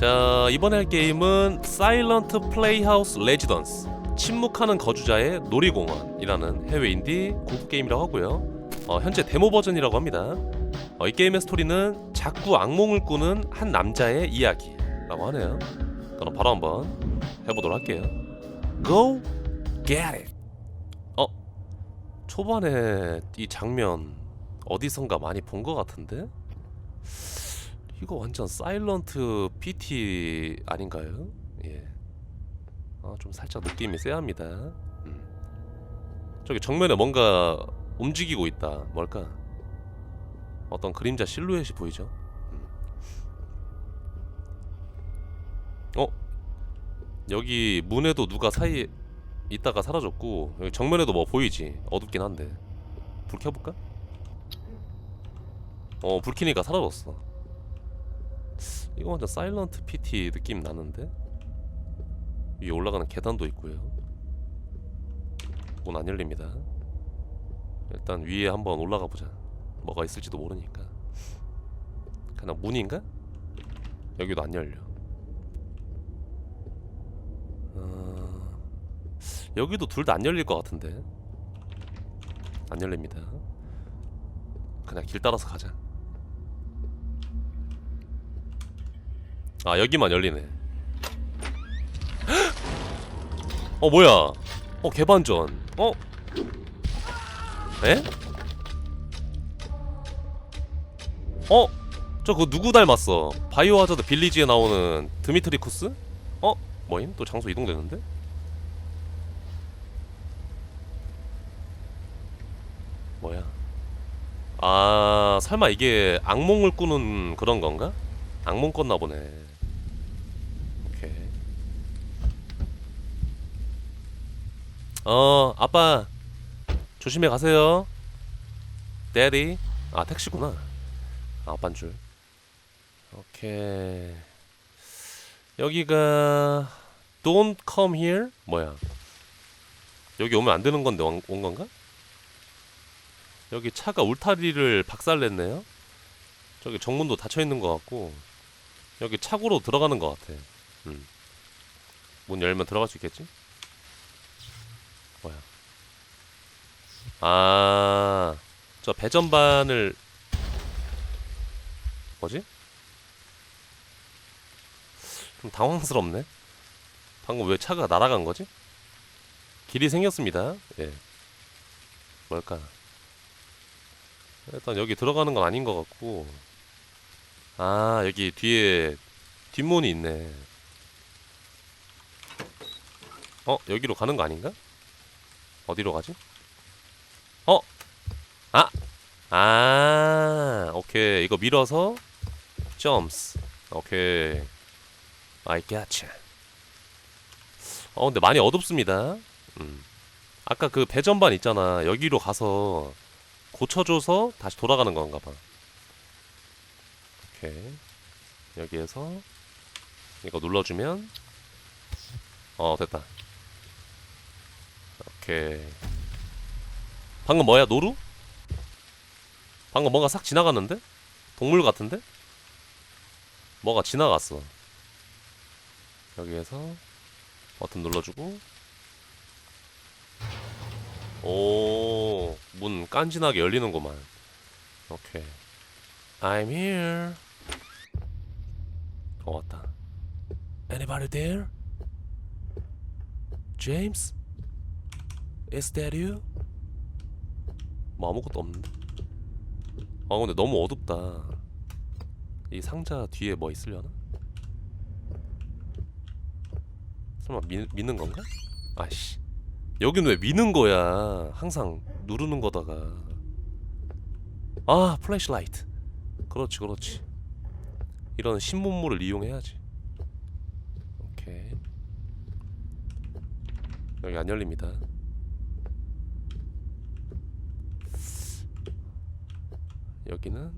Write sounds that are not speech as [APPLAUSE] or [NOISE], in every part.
자 이번에 할 게임은 사일런트 플레이하우스 레지던스 침묵하는 거주자의 놀이공원이라는 해외 인디 공포 게임이라고 하고요. 어, 현재 데모 버전이라고 합니다. 어, 이 게임의 스토리는 자꾸 악몽을 꾸는 한 남자의 이야기라고 하네요. 그럼 바로 한번 해보도록 할게요. Go get it. 어? 초반에 이 장면 어디선가 많이 본 것 같은데? 이거 완전 사일런트 PT 아닌가요? 예. 아, 좀 살짝 느낌이 쎄합니다. 음. 저기 정면에 뭔가 움직이고 있다. 뭘까? 어떤 그림자 실루엣이 보이죠? 음. 어? 여기 문에도 누가 사이에 있다가 사라졌고 여기 정면에도 뭐 보이지? 어둡긴 한데 불 켜볼까? 어, 불 켜니까 사라졌어. 이거 완전 사일런트 PT 느낌 나는데? 위에 올라가는 계단도 있고요. 문 안 열립니다. 일단 위에 한번 올라가 보자. 뭐가 있을지도 모르니까. 그냥 문인가? 여기도 안 열려. 어... 여기도 둘 다 안 열릴 것 같은데? 안 열립니다. 그냥 길 따라서 가자 아 여기만 열리네 어 뭐야 어 개반전 어? 에? 어? 저 그거 누구 닮았어 바이오 하자드 빌리지에 나오는 드미트리쿠스? 어? 뭐임? 또 장소 이동되는데? 뭐야 아 설마 이게 악몽을 꾸는 그런 건가? 악몽 꿨나 보네. 오케이. 어, 아빠 조심해 가세요. 데디. 아, 택시구나. 아, 아빠인 줄. 오케이. 여기가 Don't come here? 뭐야? 여기 오면 안 되는 건데 온, 온 건가? 여기 차가 울타리를 박살냈네요. 저기 정문도 닫혀 있는 것 같고 여기 차고로 들어가는 것 같아. 음. 문 열면 들어갈 수 있겠지? 뭐야? 아, 저 배전반을 뭐지? 좀 당황스럽네. 방금 왜 차가 날아간 거지? 길이 생겼습니다. 예. 뭘까? 일단 여기 들어가는 건 아닌 것 같고. 아, 여기 뒤에 뒷문이 있네. 어, 여기로 가는 거 아닌가? 어디로 가지? 어? 아! 아, 오케이. 이거 밀어서 점스. 오케이. I gotcha. 어, 근데 많이 어둡습니다. 음. 아까 그 배전반 있잖아. 여기로 가서 고쳐줘서 다시 돌아가는 건가 봐. 오케이. 여기에서 이거 눌러주면 어 됐다. 오케이. 방금 뭐야 노루? 방금 뭔가 싹 지나갔는데? 동물 같은데? 뭐가 지나갔어. 여기에서 버튼 눌러주고 오, 문 깐진하게 열리는구만. 오케이. I'm here. 어, 왔다. Anybody there? James? Is that you? 뭐 아무것도 없는데. 아, 근데 너무 어둡다. 이 상자 뒤에 뭐 있으려나? 설마 미, 믿는 건가? 아씨. 여긴 왜 미는 거야? 항상 누르는 거다가. 아, 플래시라이트. 그렇지, 그렇지. 이런 신문물을 이용해야지. 오케이. 여기 안 열립니다. 여기는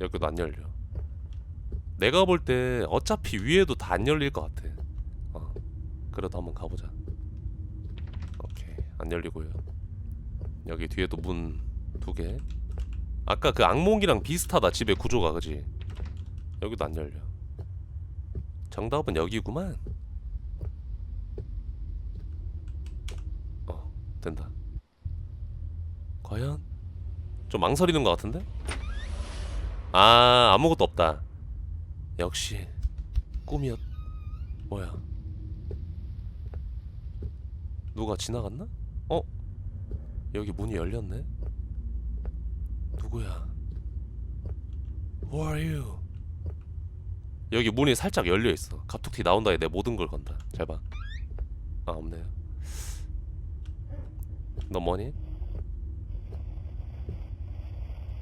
여기도 안 열려. 내가 볼 때 어차피 위에도 다 안 열릴 것 같아. 어. 그래도 한번 가보자. 오케이 안 열리고요. 여기 뒤에도 문 두 개. 아까 그 악몽이랑 비슷하다 집의 구조가 그지? 여기도 안 열려. 정답은 여기구만. 어, 된다. 과연 좀 망설이는 것 같은데? 아, 아무것도 없다. 역시 꿈이었. 뭐야? 누가 지나갔나? 어? 여기 문이 열렸네. 누구야? Who are you? 여기 문이 살짝 열려 있어. 갑툭튀 나온다에 내 모든 걸 건다. 잘 봐. 아 없네요. 너 뭐니?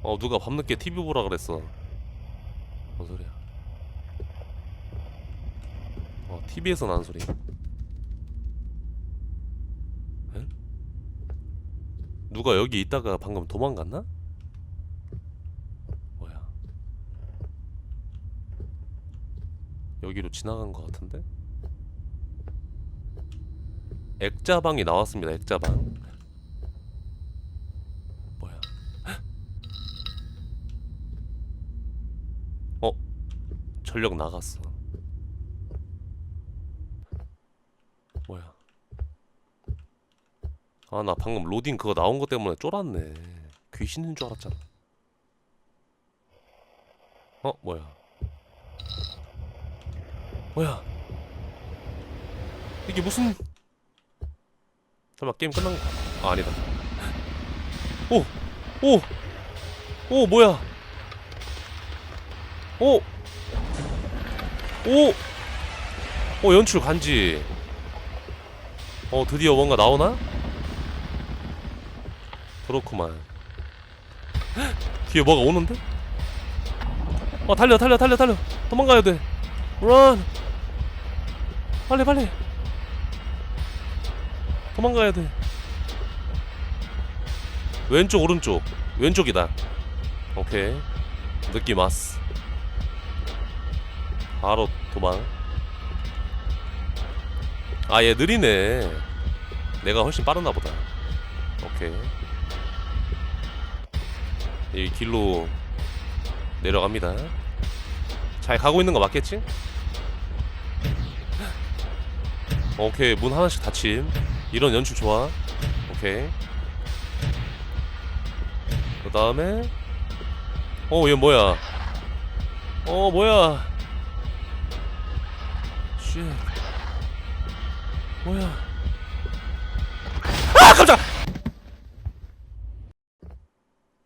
어 누가 밤늦게 TV 보라 그랬어. 뭔 소리야? 어 TV에서 나는 소리. 에? 누가 여기 있다가 방금 도망갔나? 뭐야? 여기로 지나간 것 같은데? 액자방이 나왔습니다. 액자방. 뭐야? 어? 전력 나갔어. 뭐야? 아 나 방금 로딩 그거 나온 것 때문에 쫄았네. 귀신인 줄 알았잖아. 어 뭐야? 뭐야? 이게 무슨? 설마 게임 끝난 거? 아 아니다. 오, 오, 오 뭐야? 오, 오, 오 연출 간지. 어 드디어 뭔가 나오나? 그렇구만. 뒤에 뭐가 오는데? 어 달려 달려 달려 달려 도망가야 돼. 런. 빨리 빨리. 도망가야 돼. 왼쪽 오른쪽 왼쪽이다. 오케이 느낌 왔어. 바로 도망. 아 얘 느리네. 내가 훨씬 빠르나 보다. 오케이. 이 길로 내려갑니다. 잘 가고 있는 거 맞겠지? 오케이 문 하나씩 닫힘. 이런 연출 좋아. 오케이. 그 다음에 어얘 뭐야? 어 뭐야? 쉣. 뭐야? 아 깜짝!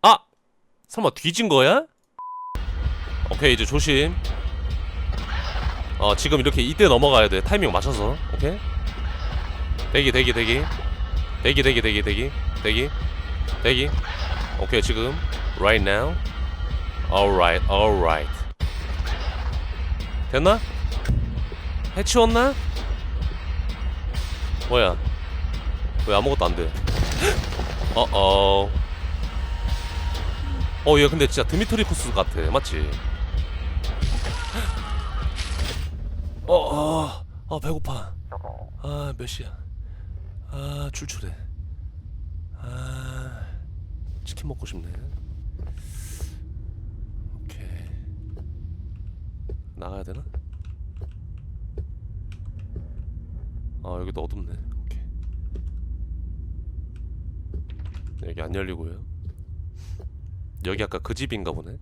아 설마 뒤진 거야? 오케이 이제 조심. 어 지금 이렇게 이때 넘어가야 돼 타이밍 맞춰서 오케이 대기 대기 대기 대기 대기 대기 대기 대기 대기 오케이 지금 right now alright alright 됐나? 해치웠나? 뭐야 왜 아무것도 안 돼 [GASPS] 어어 어 얘 근데 진짜 드미트리쿠스 같아 맞지? [GASPS] 어, 어, 어 배고파. 아, 몇 시야? 아, 출출해. 아, 치킨 먹고 싶네. 오케이. 나가야 되나? 아, 여기도 어둡네. 오케이. 여기 안 열리고요. 여기 아까 그 집인가 보네.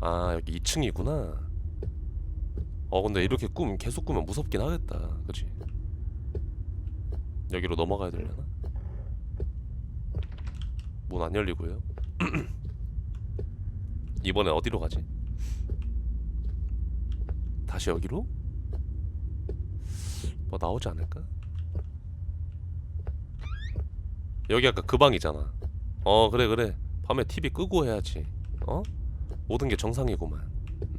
아, 여기 2층이구나. 어 근데 이렇게 꿈 계속 꾸면 무섭긴 하겠다 그치 여기로 넘어가야 되려나? 문 안 열리고요 [CLEARS THROAT] 이번에 어디로 가지? 다시 여기로? 뭐 나오지 않을까? 여기 아까 그 방이잖아 어 그래 그래 밤에 TV 끄고 해야지 어? 모든 게 정상이구만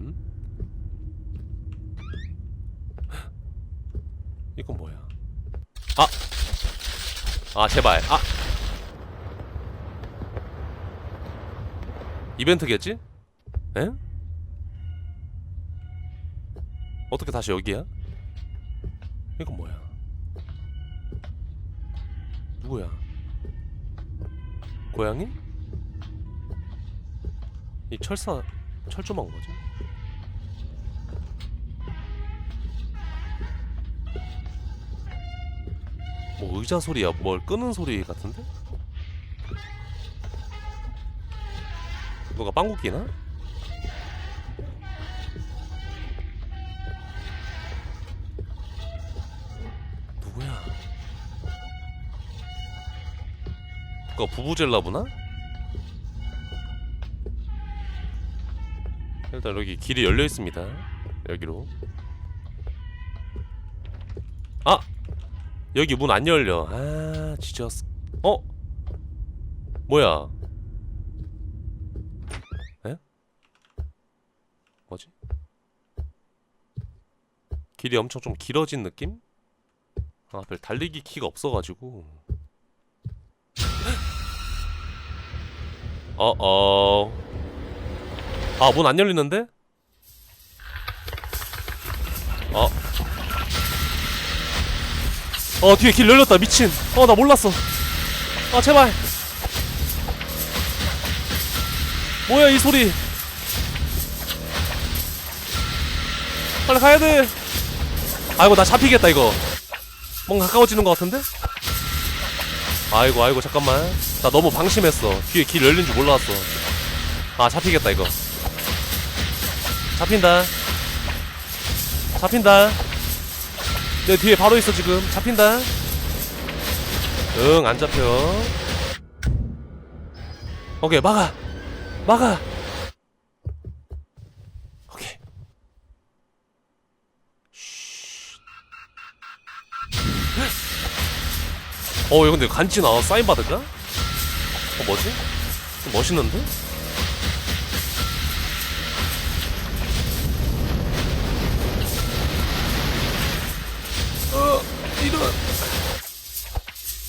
응? [GASPS] 이건 뭐야? 아! 아 제발 아! 이벤트겠지? 에? 어떻게 다시 여기야? 이건 뭐야? 누구야? 고양이? 이 철사 철조 먹은 거죠? 뭐 의자 소리야? 뭘 끄는 소리 같은데? 누가 빵구 끼나? 누가 부부젤라 보나? 일단 여기 길이 열려 있습니다. 여기로. 아 여기 문 안 열려. 아 지저스. 어 뭐야? 에? 뭐지? 길이 엄청 좀 길어진 느낌? 아, 별 달리기 키가 없어가지고. 어, 어. 아, 문 안 열리는데? 어. 어, 뒤에 길 열렸다, 미친. 어, 나 몰랐어. 아, 제발. 뭐야, 이 소리. 빨리 가야 돼. 아이고, 나 잡히겠다, 이거. 뭔가 가까워지는 것 같은데? 아이고 아이고 잠깐만. 나 너무 방심했어. 뒤에 길 열린 줄 몰랐어 아 잡히겠다 이거. 잡힌다. 잡힌다. 내 뒤에 바로 있어 지금. 잡힌다. 응 안 잡혀. 오케이 막아. 막아 어, 이거 근데 간지 나와 사인 받을까? 어, 뭐지? 좀 멋있는데? 어, 이런.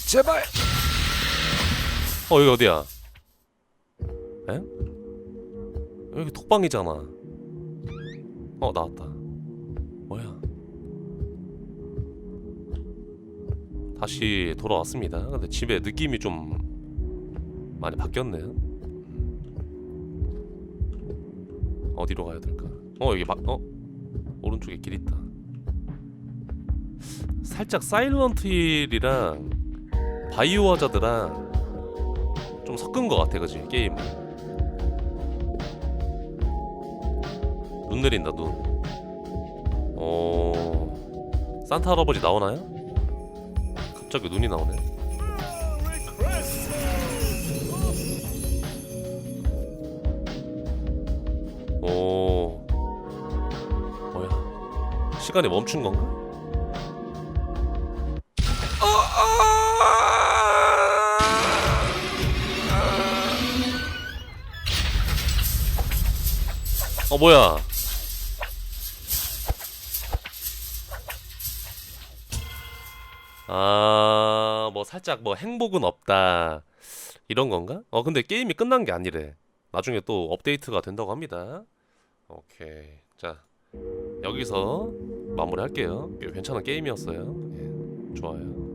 제발. 어, 여기 어디야? 에? 여기 톡방이잖아. 어, 나왔다. 뭐야? 다시 돌아왔습니다. 근데 집에 느낌이 좀 많이 바뀌었네요. 어디로 가야 될까? 어 여기 막 어? 오른쪽에 길 있다. 살짝 사일런트 힐이랑 바이오 하자드랑 좀 섞은 것 같아, 그지 게임. 눈 내린다 눈. 어 산타 할아버지 나오나요? 갑자기 눈이 나오네. 오, 뭐야? 시간이 멈춘 건가? 어 뭐야? 살짝 뭐 행복은 없다. 이런 건가? 어, 근데 게임이 끝난 게 아니래. 나중에 또 업데이트가 된다고 합니다. 오케이. 자, 여기서 마무리할게요. 꽤 괜찮은 게임이었어요. 예, 좋아요.